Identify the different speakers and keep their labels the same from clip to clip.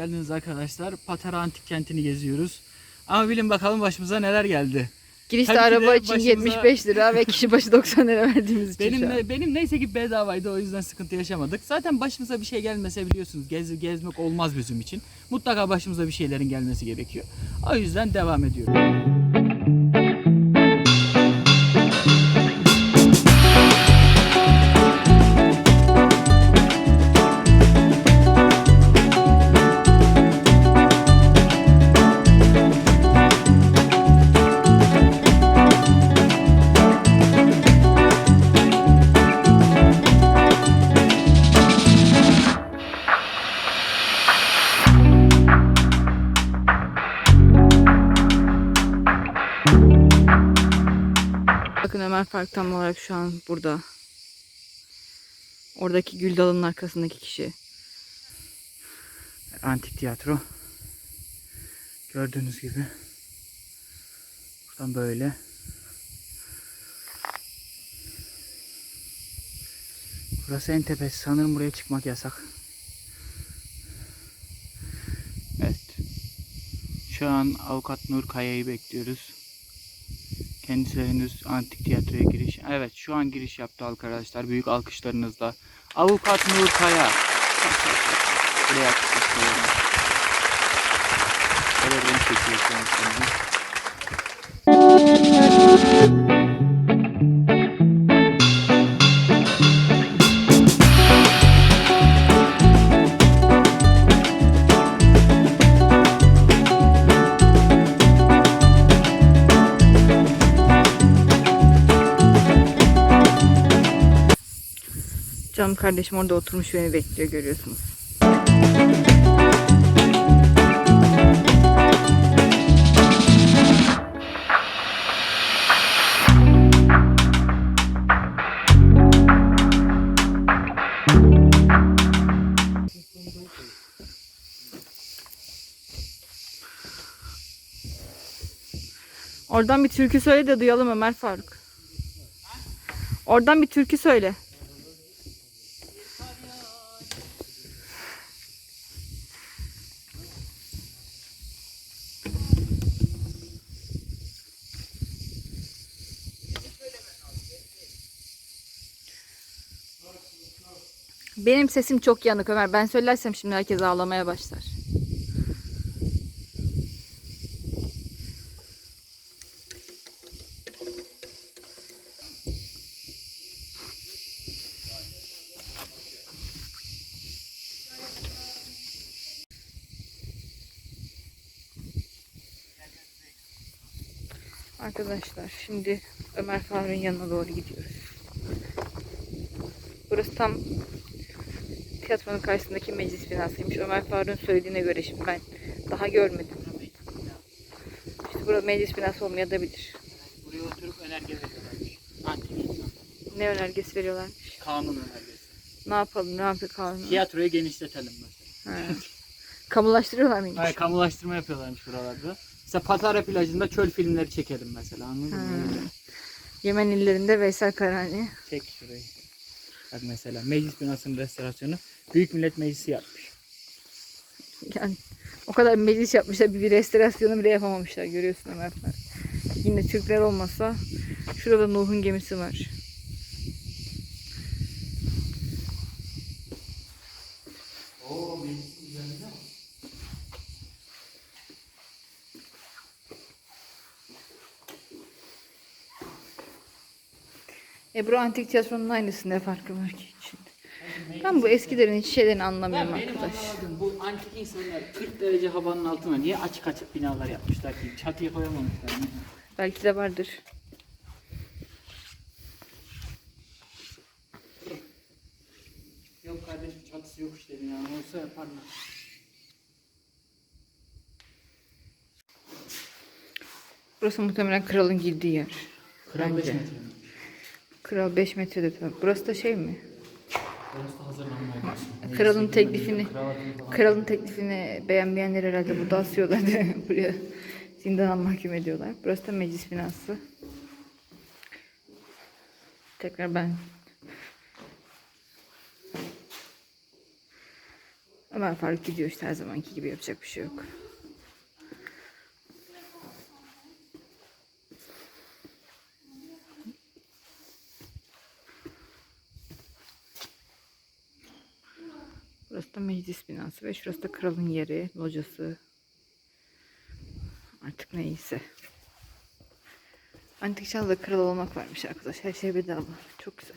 Speaker 1: geldiniz arkadaşlar. Patara Antik Kenti'ni geziyoruz. Ama bilin bakalım başımıza neler geldi.
Speaker 2: Girişte
Speaker 1: Tabii
Speaker 2: araba için
Speaker 1: başımıza-
Speaker 2: 75 lira ve kişi başı 90 lira verdiğimiz için
Speaker 1: Benim ne- benim neyse ki bedavaydı o yüzden sıkıntı yaşamadık. Zaten başımıza bir şey gelmese biliyorsunuz gez, gezmek olmaz bizim için. Mutlaka başımıza bir şeylerin gelmesi gerekiyor. O yüzden devam ediyorum.
Speaker 2: Fark tam olarak şu an burada. Oradaki gül dalının arkasındaki kişi.
Speaker 1: Antik tiyatro. Gördüğünüz gibi. Buradan böyle. Burası en tepesi. Sanırım buraya çıkmak yasak. Evet. Şu an avukat Nur Kaya'yı bekliyoruz. Kendisi henüz antik tiyatroya giriş. Evet şu an giriş yaptı arkadaşlar. Büyük alkışlarınızla. Avukat Nur Kaya. Buraya alkışlayalım. Böyle renk çekiyor
Speaker 2: Canım kardeşim orada oturmuş beni bekliyor görüyorsunuz. Oradan bir türkü söyle de duyalım Ömer Faruk. Oradan bir türkü söyle. Benim sesim çok yanık Ömer. Ben söylersem şimdi herkes ağlamaya başlar. Arkadaşlar şimdi Ömer Faruk'un yanına doğru gidiyoruz. Burası tam tiyatronun karşısındaki meclis binasıymış. Ömer Faruk'un söylediğine göre şimdi ben daha görmedim. İşte burada meclis binası olmayabilir.
Speaker 1: Buraya oturup önerge veriyorlarmış. Antik.
Speaker 2: Ne önergesi veriyorlarmış?
Speaker 1: Kanun önergesi.
Speaker 2: Ne yapalım, ne yapıyor kanun?
Speaker 1: Tiyatroyu genişletelim mesela.
Speaker 2: Ha. Kamulaştırıyorlar mıymış?
Speaker 1: Hayır kamulaştırma yapıyorlarmış buralarda. Mesela Patara plajında çöl filmleri çekelim mesela anladın mı?
Speaker 2: Yemen illerinde Veysel Karani.
Speaker 1: Çek şurayı. Bak mesela meclis binasının restorasyonu Büyük Millet Meclisi yapmış.
Speaker 2: Yani o kadar meclis yapmışlar bir, bir restorasyonu bile yapamamışlar görüyorsun Ömer. Yine Türkler olmasa şurada Nuh'un gemisi var. Ebru Antik Tiyatro'nun aynısı ne farkı var ki şimdi? Ben bu eskilerin hiç şeylerini anlamıyorum
Speaker 1: benim
Speaker 2: arkadaş.
Speaker 1: anlamadığım bu antik insanlar 40 derece havanın altına niye açık açık binalar yapmışlar ki? Çatıya koyamamışlar mı?
Speaker 2: Belki de vardır.
Speaker 1: Yok kardeşim çatısı yok işte ya. Olsa yaparlar.
Speaker 2: Burası muhtemelen kralın girdiği yer.
Speaker 1: Kral 5
Speaker 2: Bence.
Speaker 1: metre.
Speaker 2: Kral 5 metrede. Burası da şey mi?
Speaker 1: Burası da hazırlanma odası.
Speaker 2: Kralın teklifini kralın teklifini beğenmeyenler herhalde burada asıyorlar buraya zindana mahkum ediyorlar. Burası da meclis binası. Tekrar ben Ömer Faruk gidiyor işte her zamanki gibi yapacak bir şey yok. Burası meclis binası ve şurası da kralın yeri, locası. Artık neyse. Antik çağda kral olmak varmış arkadaş. Her şey bedava. Çok güzel.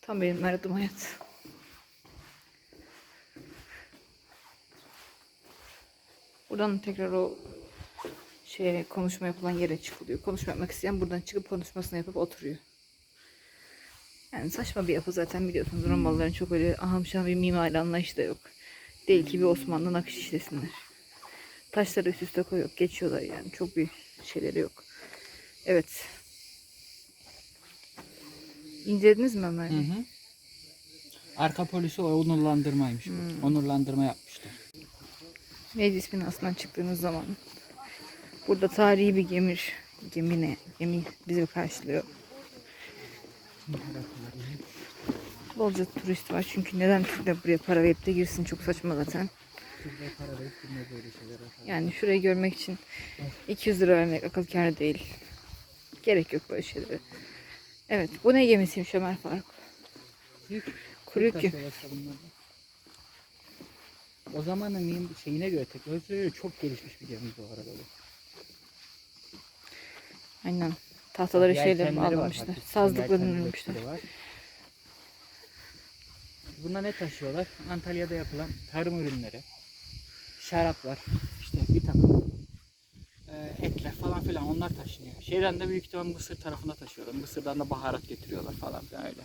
Speaker 2: Tam benim aradığım hayat. Buradan tekrar o şeye konuşma yapılan yere çıkılıyor. Konuşma yapmak isteyen buradan çıkıp konuşmasını yapıp oturuyor. Yani saçma bir yapı zaten biliyorsunuz. Romalıların çok öyle ahamşan bir mimari anlayışı da yok. Değil ki bir Osmanlı nakış işlesinler. Taşları üst üste koyuyor. Geçiyorlar yani. Çok bir şeyleri yok. Evet. İncelediniz mi Ömer?
Speaker 1: Hı hı. Arka polisi onurlandırmaymış. bu. Onurlandırma yapmışlar.
Speaker 2: Meclis binasından çıktığınız zaman burada tarihi bir gemi, gemi ne? Gemi bizi karşılıyor. Bolca turist var çünkü neden Türkler buraya para verip de girsin çok saçma zaten. Yani şurayı görmek için 200 lira vermek akıl kârı değil. Gerek yok böyle şeylere. Evet bu ne gemisiymiş Ömer Faruk?
Speaker 1: Yük.
Speaker 2: Kuru yük.
Speaker 1: O zamanın mim şeyine göre teknolojiye göre çok gelişmiş bir gemi bu arada.
Speaker 2: Aynen. Tahtaları şeyle bağlamışlar.
Speaker 1: hafif
Speaker 2: Sazlıklarını
Speaker 1: Buna ne taşıyorlar? Antalya'da yapılan tarım ürünleri, şaraplar, işte bir takım e, etler falan filan onlar taşınıyor. Şeyden de büyük ihtimal Mısır tarafına taşıyorlar. Mısır'dan da baharat getiriyorlar falan filan öyle.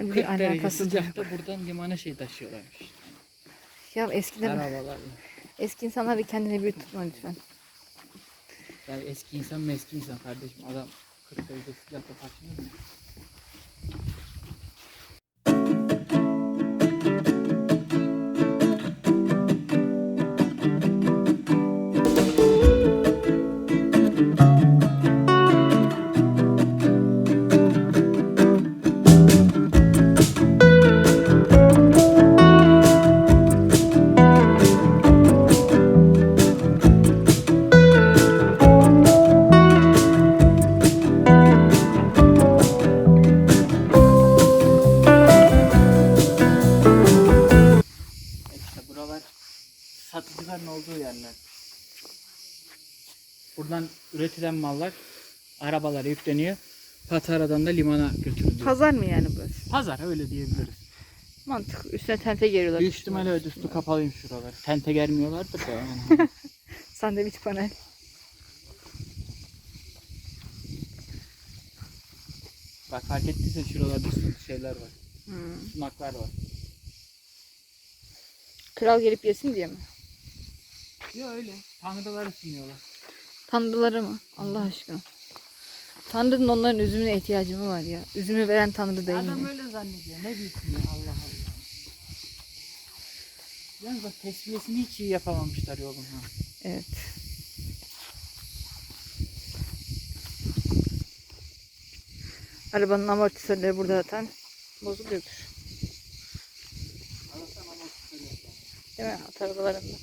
Speaker 1: 40
Speaker 2: Hani bir
Speaker 1: derece
Speaker 2: alakası da yok.
Speaker 1: sıcakta buradan limana şey taşıyorlarmış.
Speaker 2: Ya eskiden
Speaker 1: Arabalarla.
Speaker 2: eski insanlar bir kendine büyük tutma lütfen.
Speaker 1: Yani eski insan mı eski insan kardeşim. Adam 40 derece sıcakta taşınıyor mu? Üretilen mallar arabalara yükleniyor. Patara'dan da limana götürülüyor.
Speaker 2: Pazar mı yani burası?
Speaker 1: Pazar öyle diyebiliriz.
Speaker 2: Mantık. Üstüne tente geliyorlar.
Speaker 1: Büyük ihtimalle öyle üstü kapalıyım şuralar. Tente germiyorlardır da yani.
Speaker 2: Sandviç panel.
Speaker 1: Bak fark ettiysen şuralarda su- şeyler var.
Speaker 2: Hmm.
Speaker 1: Sunaklar var.
Speaker 2: Kral gelip yesin diye mi?
Speaker 1: Ya öyle. Tanrıları sunuyorlar.
Speaker 2: Tanrıları mı? Allah aşkına. Tanrı'nın onların üzümüne ihtiyacı mı var ya? Üzümü veren Tanrı değil
Speaker 1: Adam
Speaker 2: mi?
Speaker 1: öyle zannediyor. Ne bilsin ya Allah Allah. Yalnız bak tesviyesini hiç iyi yapamamışlar yolun ha.
Speaker 2: Evet. Arabanın amortisörleri burada zaten bozuluyordur. Değil mi? At arabalarında.